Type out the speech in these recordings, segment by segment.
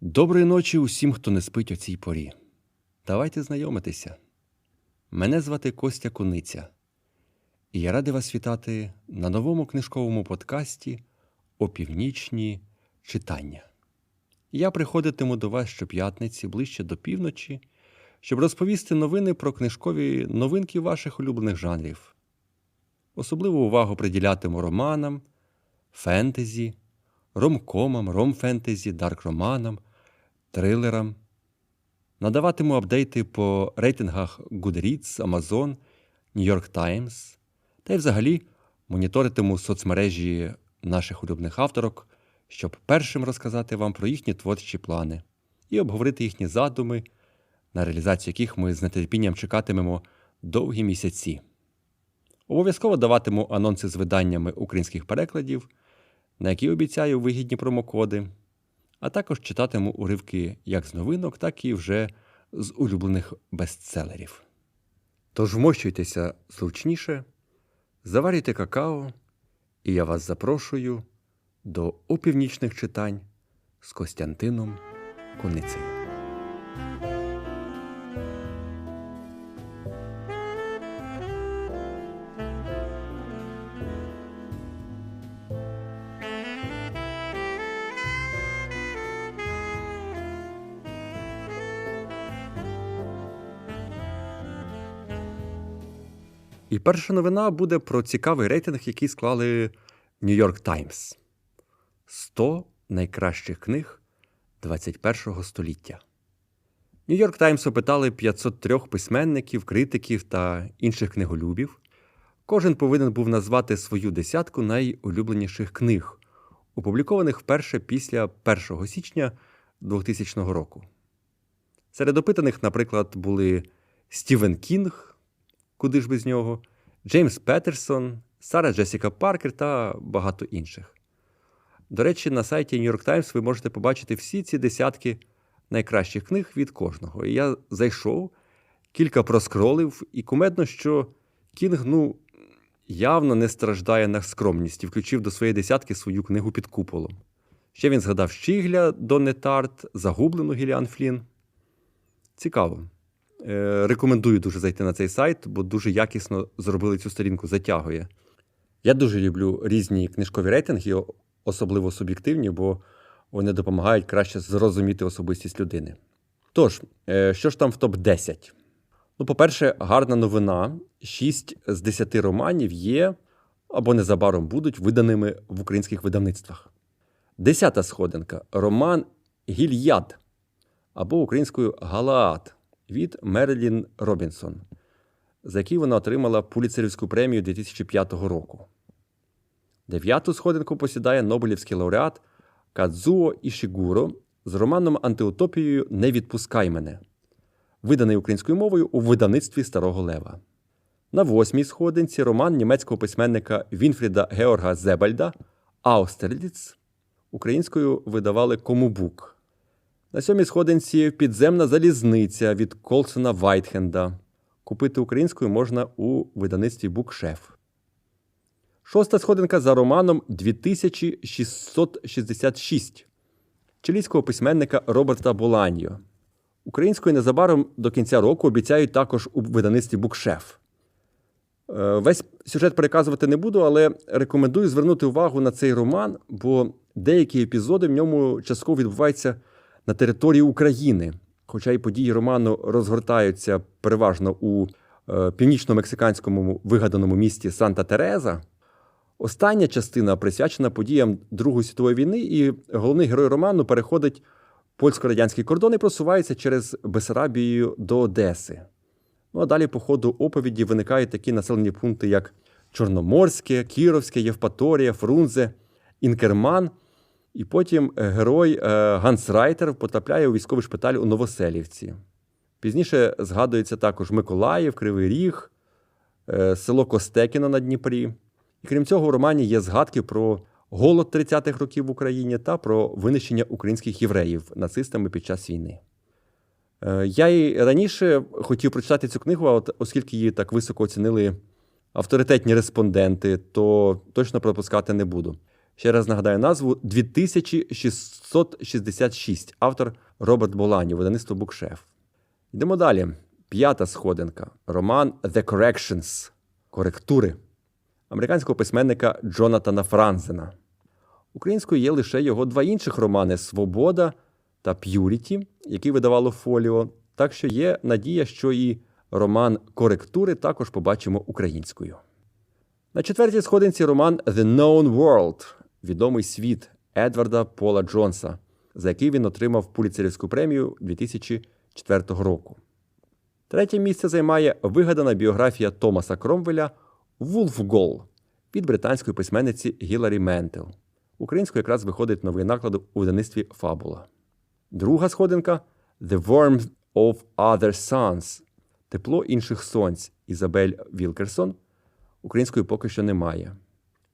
Доброї ночі усім, хто не спить о цій порі. Давайте знайомитися. Мене звати Костя Куниця, і я радий вас вітати на новому книжковому подкасті Опівнічні читання. Я приходитиму до вас щоп'ятниці ближче до півночі, щоб розповісти новини про книжкові новинки ваших улюблених жанрів. Особливу увагу приділятиму романам, фентезі, ромкомам, ром-фентезі, дарк-романам, трилерам. Надаватиму апдейти по рейтингах Goodreads, Amazon, New York Times та й взагалі моніторитиму соцмережі наших улюблених авторок, щоб першим розказати вам про їхні творчі плани і обговорити їхні задуми, на реалізацію яких ми з нетерпінням чекатимемо довгі місяці. Обов'язково даватиму анонси з виданнями українських перекладів, на які обіцяю вигідні промокоди, а також читатиму уривки як з новинок, так і вже з улюблених бестселерів. Тож вмощуйтеся зручніше, заварюйте какао, і я вас запрошую до опівнічних читань з Костянтином Куницею. І перша новина буде про цікавий рейтинг, який склали New York Times. 100 найкращих книг 21 століття. New York Times опитали 503 письменників, критиків та інших книголюбів. Кожен повинен був назвати свою десятку найулюбленіших книг, опублікованих вперше після 1 січня 2000 року. Серед опитаних, наприклад, були Стівен Кінг, куди ж без нього, Джеймс Петерсон, Сара Джесіка Паркер та багато інших. До речі, на сайті New York Times ви можете побачити всі ці десятки найкращих книг від кожного. І я зайшов, кілька проскролив, і кумедно, що Кінг ну, явно не страждає на скромність і включив до своєї десятки свою книгу під куполом. Ще він згадав Щігля Донне Тарт, загублену Гіліан Флін. Цікаво. Е, Рекомендую дуже зайти на цей сайт, бо дуже якісно зробили цю сторінку, затягує. Я дуже люблю різні книжкові рейтинги, особливо суб'єктивні, бо вони допомагають краще зрозуміти особистість людини. Тож, е, що ж там в топ-10? Ну, по-перше, гарна новина: 6 з 10 романів є або незабаром будуть виданими в українських видавництвах. Десята сходинка роман Гільяд або українською Галаат від Мерлін Робінсон, за який вона отримала Пуліцерівську премію 2005 року. Дев'яту сходинку посідає Нобелівський лауреат Кадзуо Ішігуро з романом Антиутопією Не відпускай мене, виданий українською мовою у видавництві Старого Лева. На восьмій сходинці роман німецького письменника Вінфріда Георга Зебальда Аустерліц українською видавали Комубук. На сьомій сходинці підземна залізниця від Колсона Вайтхенда. Купити українською можна у видавництві Букшеф. Шоста сходинка за романом 2666 чилійського письменника Роберта Боланьо. Українською незабаром до кінця року обіцяють також у видавництві Букшеф. Е, Весь сюжет переказувати не буду, але рекомендую звернути увагу на цей роман, бо деякі епізоди в ньому частково відбуваються на території України. Хоча й події роману розгортаються переважно у е, північно-мексиканському вигаданому місті Санта Тереза. Остання частина присвячена подіям Другої світової війни, і головний герой роману переходить польсько-радянський кордон і просувається через Бесарабію до Одеси. Ну а далі, по ходу оповіді, виникають такі населені пункти, як Чорноморське, Кіровське, Євпаторія, Фрунзе, Інкерман. І потім герой Ганс Райтер потрапляє у військовий шпиталь у Новоселівці. Пізніше згадується також Миколаїв, Кривий Ріг, е, село Костекіно на Дніпрі. І крім цього, в романі є згадки про голод 30-х років в Україні та про винищення українських євреїв нацистами під час війни. Е, Я і раніше хотів прочитати цю книгу, а оскільки її так високо оцінили авторитетні респонденти, то точно пропускати не буду. Ще раз нагадаю назву 2666. Автор Роберт Болані, видавництво Букшеф. Йдемо далі. П'ята сходинка. Роман The Corrections. Коректури американського письменника Джонатана Франзена. Українською є лише його два інших романи Свобода та П'юріті, які видавало фоліо. Так що є надія, що і роман Коректури також побачимо українською. На четвертій сходинці роман The Known World відомий світ Едварда Пола Джонса, за який він отримав Пуліцерівську премію 2004 року. Третє місце займає вигадана біографія Томаса Кромвеля Вулфгол від британської письменниці Гіларі Ментел. Українською якраз виходить новий наклад у видавництві Фабула. Друга сходинка The Warmth of Other Suns Тепло інших сонць Ізабель Вілкерсон. Української поки що немає.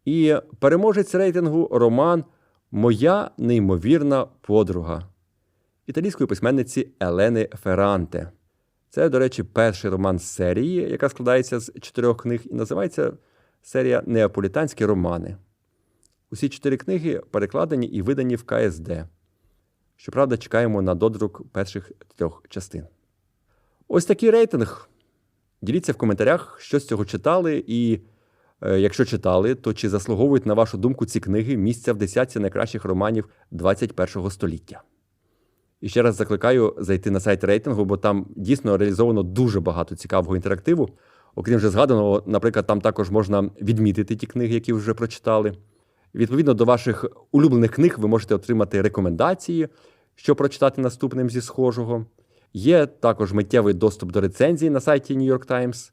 І переможець рейтингу роман Моя неймовірна подруга італійської письменниці Елени Ферранте. Це, до речі, перший роман з серії, яка складається з чотирьох книг, і називається серія Неаполітанські романи. Усі чотири книги перекладені і видані в КСД. Щоправда, чекаємо на додрук перших трьох частин. Ось такий рейтинг. Діліться в коментарях, що з цього читали, і якщо читали, то чи заслуговують, на вашу думку, ці книги місця в десятці найкращих романів 21 століття. І ще раз закликаю зайти на сайт рейтингу, бо там дійсно реалізовано дуже багато цікавого інтерактиву. Окрім вже згаданого, наприклад, там також можна відмітити ті книги, які вже прочитали. Відповідно до ваших улюблених книг, ви можете отримати рекомендації, що прочитати наступним зі схожого. Є також миттєвий доступ до рецензій на сайті New York Times.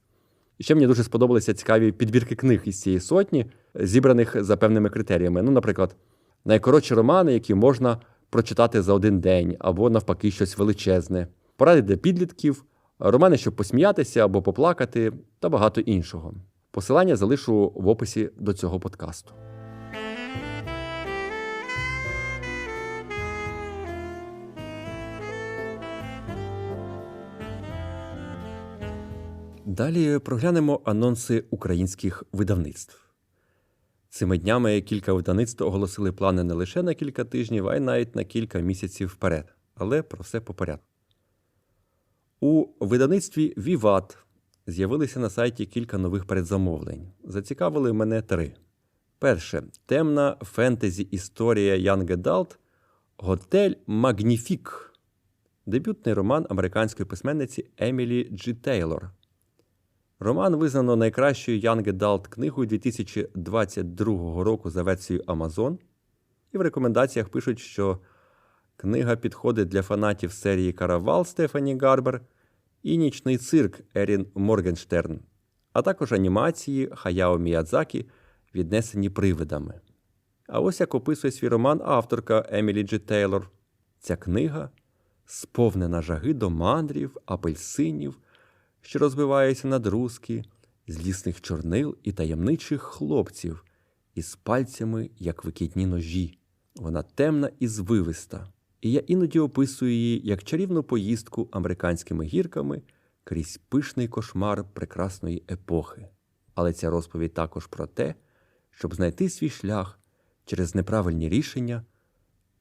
І ще мені дуже сподобалися цікаві підбірки книг із цієї сотні, зібраних за певними критеріями. Ну, наприклад, найкоротші романи, які можна прочитати за один день, або навпаки, щось величезне, поради для підлітків, романи, щоб посміятися або поплакати, та багато іншого. Посилання залишу в описі до цього подкасту. Далі проглянемо анонси українських видавництв. Цими днями кілька видавництв оголосили плани не лише на кілька тижнів, а й навіть на кілька місяців вперед. Але про все по порядку. У видавництві Віват з'явилися на сайті кілька нових передзамовлень. Зацікавили мене три. Перше темна фентезі історія Young Adult Готель Магніфік. Дебютний роман американської письменниці Емілі Джі Тейлор. Роман визнано найкращою Young Adult книгою 2022 року за версією Amazon. І в рекомендаціях пишуть, що книга підходить для фанатів серії Каравал Стефані Гарбер і Нічний цирк Ерін Моргенштерн, а також анімації Хаяо Міядзакі, віднесені привидами. А ось як описує свій роман авторка Емілі Джі Тейлор. Ця книга сповнена жаги до мандрів, апельсинів що розбивається на друзки, злісних чорнил і таємничих хлопців, із пальцями, як викидні ножі. Вона темна і звивиста, і я іноді описую її як чарівну поїздку американськими гірками крізь пишний кошмар прекрасної епохи. Але ця розповідь також про те, щоб знайти свій шлях через неправильні рішення,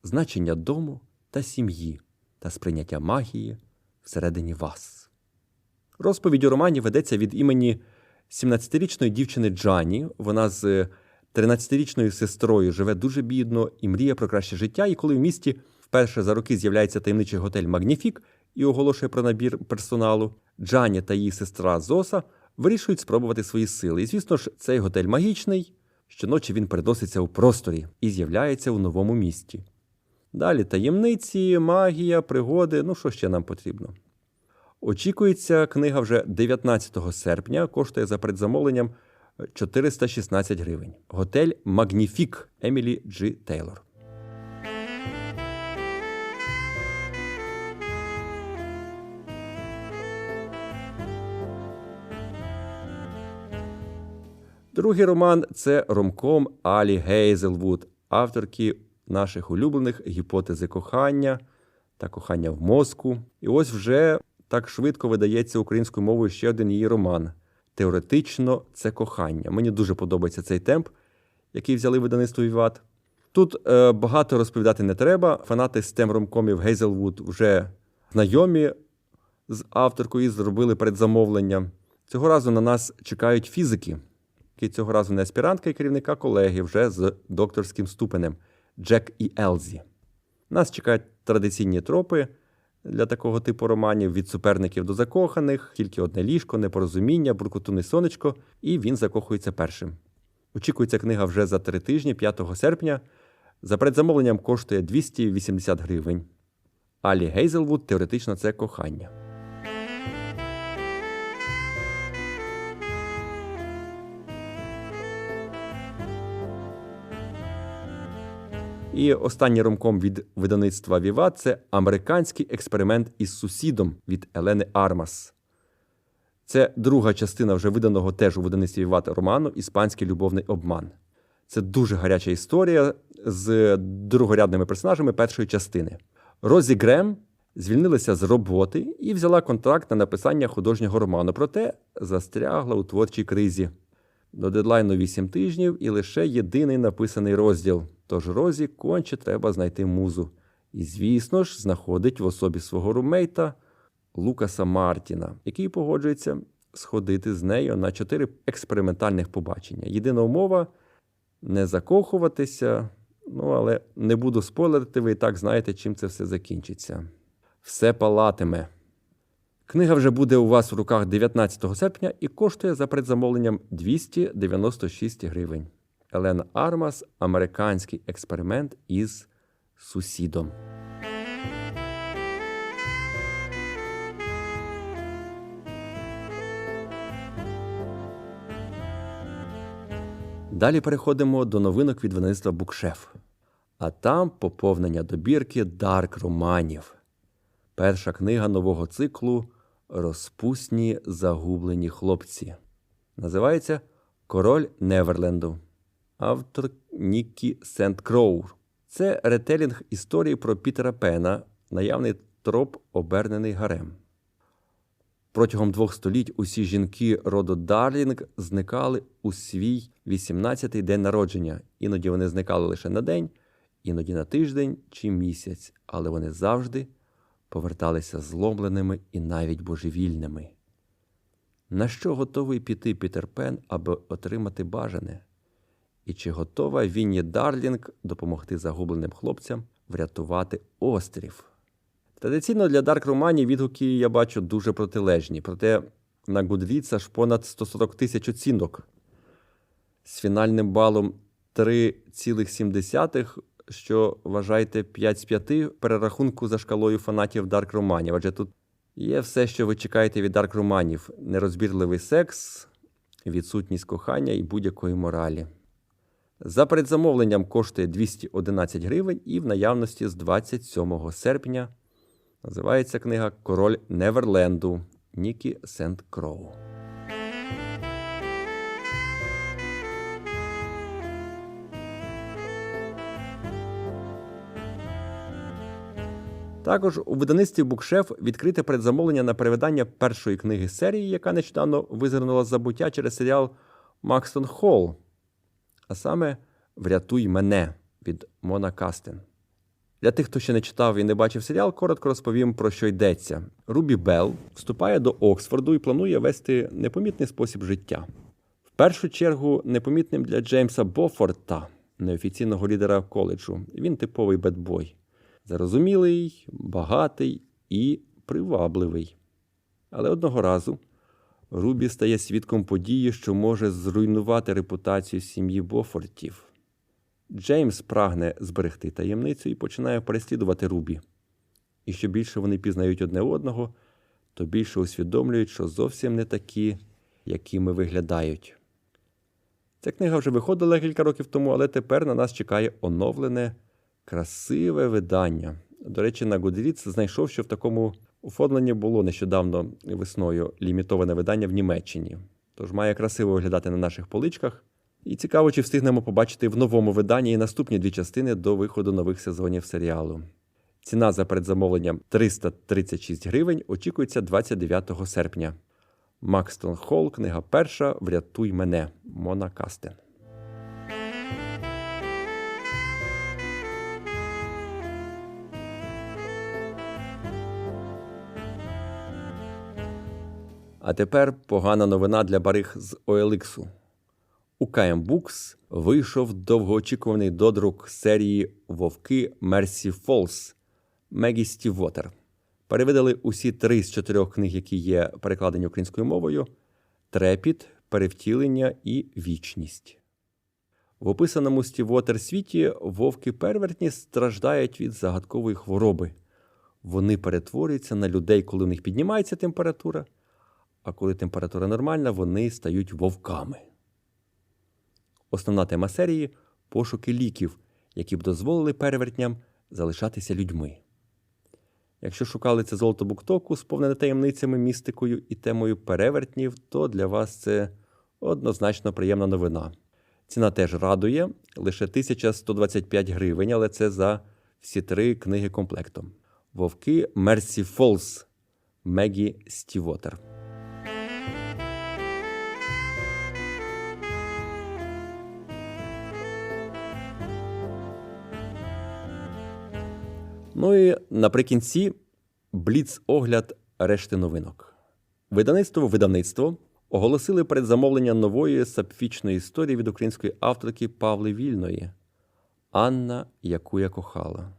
значення дому та сім'ї та сприйняття магії всередині вас. Розповідь у романі ведеться від імені 17-річної дівчини Джані. Вона з 13-річною сестрою живе дуже бідно і мріє про краще життя. І коли в місті вперше за роки з'являється таємничий готель Магніфік і оголошує про набір персоналу, Джані та її сестра Зоса вирішують спробувати свої сили. І, звісно ж, цей готель магічний. Щоночі він переноситься у просторі і з'являється у новому місті. Далі таємниці, магія, пригоди ну що ще нам потрібно. Очікується, книга вже 19 серпня, коштує за предзамовленням 416 гривень. Готель Магніфік Емілі Джі Тейлор. Другий роман це ромком Алі Гейзелвуд, авторки наших улюблених гіпотези кохання та кохання в мозку. І ось вже так швидко видається українською мовою ще один її роман. Теоретично це кохання. Мені дуже подобається цей темп, який взяли видавництво Віват. Тут е, багато розповідати не треба. Фанати STEM ромкомів Гейзелвуд вже знайомі з авторкою і зробили передзамовлення. Цього разу на нас чекають фізики, які цього разу не аспірантка і керівника колеги вже з докторським ступенем Джек і Елзі. Нас чекають традиційні тропи для такого типу романів від суперників до закоханих, тільки одне ліжко, непорозуміння, буркотуне сонечко, і він закохується першим. Очікується книга вже за три тижні, 5 серпня. За предзамовленням коштує 280 гривень. Алі Гейзелвуд теоретично це кохання. І останній ромком від видавництва Віва це американський експеримент із сусідом від Елени Армас. Це друга частина вже виданого теж у видавництві Віват роману Іспанський любовний обман. Це дуже гаряча історія з другорядними персонажами першої частини. Розі Грем звільнилася з роботи і взяла контракт на написання художнього роману, проте застрягла у творчій кризі. До дедлайну 8 тижнів і лише єдиний написаний розділ. Тож Розі конче треба знайти музу. І, звісно ж, знаходить в особі свого румейта Лукаса Мартіна, який погоджується сходити з нею на чотири експериментальних побачення. Єдина умова не закохуватися, ну але не буду спойлерити, ви і так знаєте, чим це все закінчиться. Все палатиме. Книга вже буде у вас в руках 19 серпня і коштує за предзамовленням 296 гривень. Елена Армас американський експеримент із сусідом. Далі переходимо до новинок від видавництва Букшеф. А там поповнення добірки дарк романів. Перша книга нового циклу Розпусні загублені хлопці. Називається Король Неверленду. Автор Ніккі Сент Кроу. Це ретелінг історії про Пітера Пена, наявний троп обернений гарем. Протягом двох століть усі жінки роду Дарлінг зникали у свій 18-й день народження. Іноді вони зникали лише на день, іноді на тиждень чи місяць, але вони завжди поверталися зломленими і навіть божевільними. На що готовий піти Пітер Пен, аби отримати бажане? І чи готова Вінні Дарлінг допомогти загубленим хлопцям врятувати острів? Традиційно для Дарк Романів відгуки я бачу дуже протилежні, проте на Goodreads аж понад 140 тисяч оцінок з фінальним балом 3,7, що вважайте 5 з 5 перерахунку за шкалою фанатів Дарк Романів. Адже тут є все, що ви чекаєте від Дарк Романів: нерозбірливий секс, відсутність кохання і будь-якої моралі. За передзамовленням коштує 211 гривень і в наявності з 27 серпня. Називається книга Король Неверленду Нікі Сент Кроу. Також у видавництві Букшеф відкрите передзамовлення на перевидання першої книги серії, яка нещодавно визирнула забуття через серіал Макстон Холл. А саме Врятуй мене від Мона Кастен. Для тих, хто ще не читав і не бачив серіал, коротко розповім про що йдеться. Рубі Белл вступає до Оксфорду і планує вести непомітний спосіб життя. В першу чергу, непомітним для Джеймса Бофорта, неофіційного лідера коледжу. Він типовий бедбой. Зарозумілий, багатий і привабливий. Але одного разу Рубі стає свідком події, що може зруйнувати репутацію сім'ї Бофортів. Джеймс прагне зберегти таємницю і починає переслідувати Рубі. І що більше вони пізнають одне одного, то більше усвідомлюють, що зовсім не такі, якими виглядають. Ця книга вже виходила кілька років тому, але тепер на нас чекає оновлене, красиве видання. До речі, на Goodreads знайшов, що в такому оформленні було нещодавно весною лімітоване видання в Німеччині. Тож має красиво виглядати на наших поличках. І цікаво, чи встигнемо побачити в новому виданні і наступні дві частини до виходу нових сезонів серіалу. Ціна за передзамовленням 336 гривень очікується 29 серпня. Макстон Холл, книга перша Врятуй мене Мона Кастен. А тепер погана новина для бариг з OLX. У KM Books вийшов довгоочікуваний додрук серії Вовки Mercy Falls Мегі Стівотер. Перевидали усі три з чотирьох книг, які є перекладені українською мовою: Трепіт, Перевтілення і Вічність. В описаному Стівотер світі вовки первертні страждають від загадкової хвороби. Вони перетворюються на людей, коли в них піднімається температура, а коли температура нормальна, вони стають вовками. Основна тема серії пошуки ліків, які б дозволили перевертням залишатися людьми. Якщо шукали це золото буктоку, сповнене таємницями, містикою і темою перевертнів, то для вас це однозначно приємна новина. Ціна теж радує лише 1125 гривень, але це за всі три книги комплектом. Вовки Мерсі Фолс Мегі Стівотер. Ну і наприкінці бліц-огляд решти новинок. Видавництво видавництво оголосили передзамовлення нової сапфічної історії від української авторки Павли Вільної Анна, яку я кохала.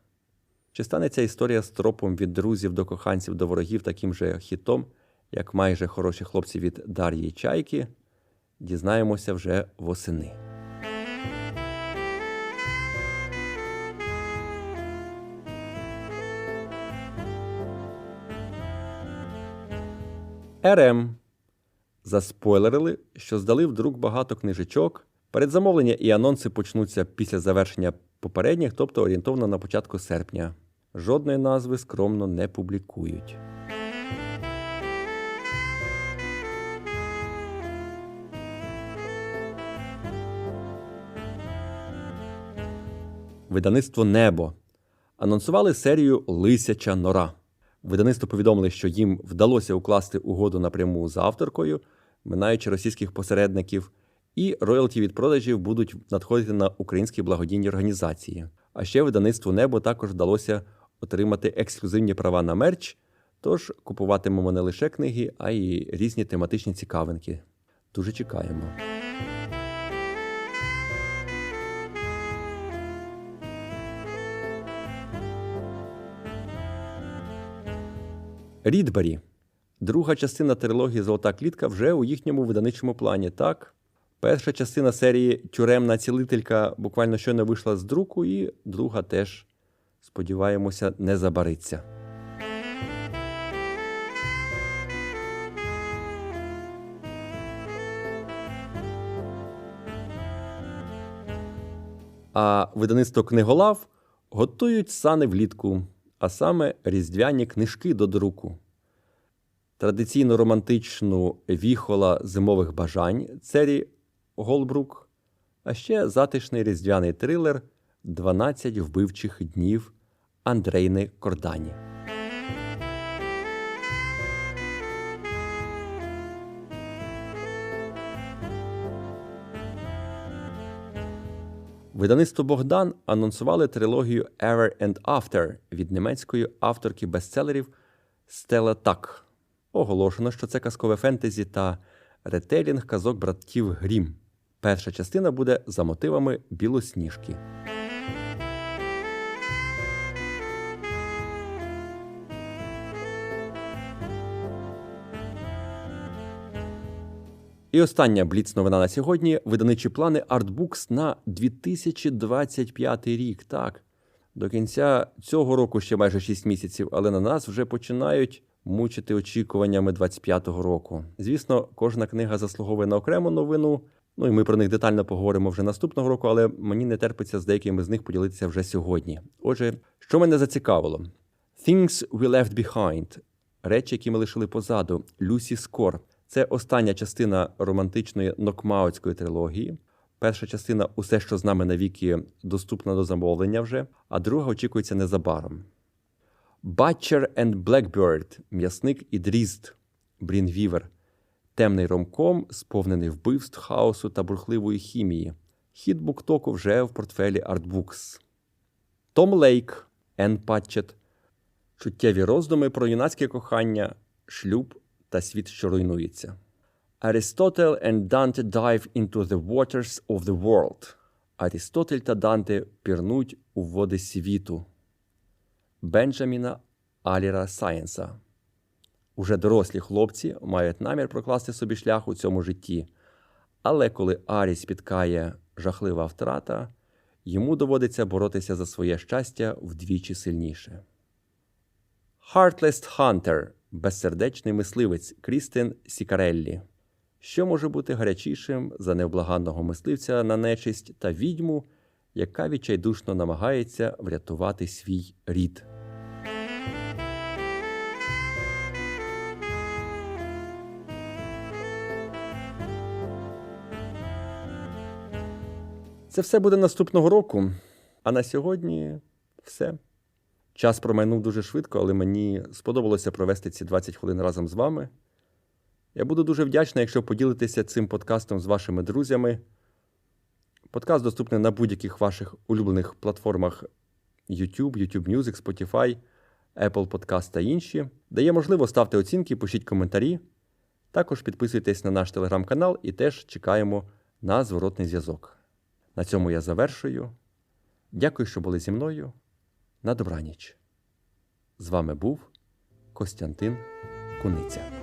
Чи стане ця історія стропом від друзів до коханців до ворогів таким же хітом, як майже хороші хлопці від Дар'ї Чайки? Дізнаємося вже восени. РМ заспойлерили, що здали в друк багато книжечок. Передзамовлення і анонси почнуться після завершення попередніх, тобто орієнтовно на початку серпня. Жодної назви скромно не публікують. Видавництво Небо анонсували серію Лисяча нора. Видавництво повідомили, що їм вдалося укласти угоду напряму з авторкою, минаючи російських посередників, і роялті від продажів будуть надходити на українські благодійні організації. А ще видавництву Небо також вдалося отримати ексклюзивні права на мерч, тож купуватимемо не лише книги, а й різні тематичні цікавинки. Дуже чекаємо. Рідбері. Друга частина трилогії Золота клітка вже у їхньому видавничому плані. Так, перша частина серії Тюремна цілителька буквально щойно вийшла з друку, і друга теж, сподіваємося, не забариться. А видавництво книголав готують сани влітку, а саме різдвяні книжки до друку. Традиційно романтичну віхола зимових бажань Цері Голбрук, а ще затишний різдвяний трилер «12 вбивчих днів Андрейни Кордані. Видавництво Богдан анонсували трилогію Ever and After від німецької авторки бестселерів Стела Так. Оголошено, що це казкове фентезі та ретелінг казок братів Грім. Перша частина буде за мотивами білосніжки. І остання бліц новина на сьогодні видавничі плани Artbooks на 2025 рік. Так, до кінця цього року ще майже 6 місяців, але на нас вже починають мучити очікуваннями 25-го року. Звісно, кожна книга заслуговує на окрему новину. Ну і ми про них детально поговоримо вже наступного року, але мені не терпиться з деякими з них поділитися вже сьогодні. Отже, що мене зацікавило: Things We Left Behind речі, які ми лишили позаду, Люсі Скор. Це остання частина романтичної нокмаутської трилогії. Перша частина Усе, що з нами навіки, доступна до замовлення вже, а друга очікується незабаром. Butcher and Blackbird М'ясник і дрізд Брін Вівер. Темний ромком, сповнений вбивств, хаосу та бурхливої хімії. Хід буктоку вже в портфелі Artbooks. Том Лейк Енн Патчет. Чуттєві роздуми про юнацьке кохання, шлюб та світ, що руйнується. Aristotle and Dante dive into the waters of the world. Арістотель та Данте пірнуть у води світу. Бенджаміна Аліра Сайенса. Уже дорослі хлопці мають намір прокласти собі шлях у цьому житті. Але коли Арі спіткає жахлива втрата, йому доводиться боротися за своє щастя вдвічі сильніше. Heartless Hunter – безсердечний мисливець Крістен Сікареллі. Що може бути гарячішим за невблаганного мисливця на нечисть та відьму, яка відчайдушно намагається врятувати свій рід? Це все буде наступного року. А на сьогодні все. Час промайнув дуже швидко, але мені сподобалося провести ці 20 хвилин разом з вами. Я буду дуже вдячний, якщо поділитеся цим подкастом з вашими друзями. Подкаст доступний на будь-яких ваших улюблених платформах YouTube, YouTube Music, Spotify, Apple Podcast та інші. Дає можливо ставте оцінки, пишіть коментарі. Також підписуйтесь на наш телеграм-канал і теж чекаємо на зворотний зв'язок. На цьому я завершую. Дякую, що були зі мною. На добраніч. З вами був Костянтин Куниця.